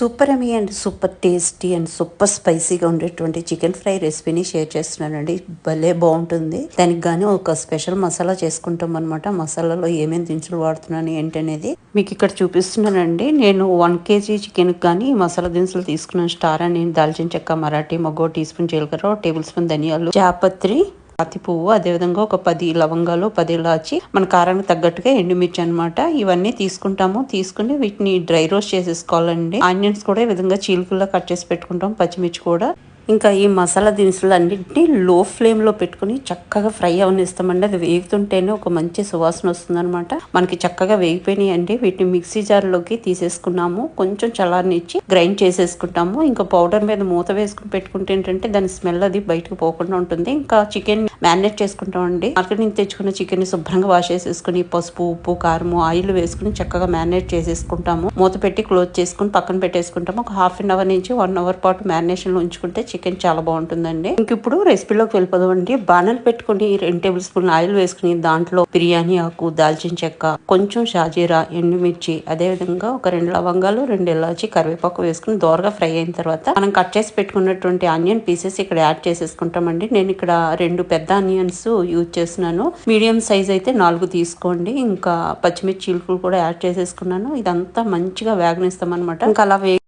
Super yummy and super tasty and super స్పైసీగా ఉండేటువంటి chicken fry రెసిపీని షేర్ చేస్తున్నానండి. భలే బాగుంటుంది. దానికి కానీ ఒక స్పెషల్ మసాలా చేసుకుంటాం అనమాట మసాలాలో ఏమేమి దినుసులు వాడుతున్నాను ఏంటనేది మీకు ఇక్కడ చూపిస్తున్నానండి. నేను వన్ కేజీ చికెన్ కానీ మసాలా దినుసులు తీసుకున్నాను. స్టార్ అని దాల్చిన చెక్క మరాఠీ మొగ్గో టీ స్పూన్ జీలకర్ర టేబుల్ స్పూన్ ధనియాలు జాపత్రి అతి పువ్వు అదేవిధంగా ఒక పది లవంగాలు పది ఇలాచి మన కారానికి తగ్గట్టుగా ఎండుమిర్చి అన్నమాట ఇవన్నీ తీసుకుంటాము. తీసుకుని వీటిని డ్రై రోస్ట్ చేసేసుకోవాలండి. ఆనియన్స్ కూడా ఈ విధంగా చీలుకల్లా కట్ చేసి పెట్టుకుంటాం. పచ్చిమిర్చి కూడా. ఇంకా ఈ మసాలా దినుసులు అన్నింటినీ లో ఫ్లేమ్లో పెట్టుకుని చక్కగా ఫ్రై అవనిస్తామండి. అది వేగుతుంటేనే ఒక మంచి సువాసన వస్తుందనమాట మనకి చక్కగా వేగిపోయినాయి అండి వీటిని మిక్సీ జార్లోకి తీసేసుకున్నాము. కొంచెం చల్లారనిచ్చి గ్రైండ్ చేసేసుకుంటాము. ఇంకా పౌడర్ మీద మూత వేసుకుని పెట్టుకుంటే ఏంటంటే దాని స్మెల్ అది బయటకు పోకుండా ఉంటుంది. ఇంకా చికెన్ మ్యారినేట్ చేసుకుంటామండి. మార్కెట్ నుంచి తెచ్చుకున్న చికెన్ శుభ్రంగా వాష్ చేసేసుకుని పసుపు ఉప్పు కారము ఆయిల్ వేసుకుని చక్కగా మ్యారినేట్ చేసేసుకుంటాము. మూత పెట్టి క్లోజ్ చేసుకుని పక్కన పెట్టేసుకుంటాము. ఒక హాఫ్ అన్ అవర్ నుంచి వన్ అవర్ పాటు మ్యారినేషన్లో ఉంచుకుంటే చికెన్ చికెన్ చాలా బాగుంటుందండి. ఇంక ఇప్పుడు రెసిపీలోకి వెళ్ళిపోదామండి. బాణలు పెట్టుకుని రెండు టేబుల్ స్పూన్ ఆయిల్ వేసుకుని దాంట్లో బిర్యానీ ఆకు దాల్చిన చెక్క కొంచెం షాజీరా ఎండుమిర్చి అదే విధంగా ఒక రెండు లవంగాలు రెండు ఇలాచి కరివేపాకు వేసుకుని దోరగా ఫ్రై అయిన తర్వాత మనం కట్ చేసి పెట్టుకున్నటువంటి ఆనియన్ పీసెస్ ఇక్కడ యాడ్ చేసేసుకుంటామండి. నేను ఇక్కడ రెండు పెద్ద ఆనియన్స్ యూజ్ చేస్తున్నాను. మీడియం సైజ్ అయితే నాలుగు తీసుకోండి. ఇంకా పచ్చిమిర్చి చిలుకలు కూడా యాడ్ చేసేసుకున్నాను. ఇదంతా మంచిగా వేగనిస్తాం అనమాట ఇంకా అలా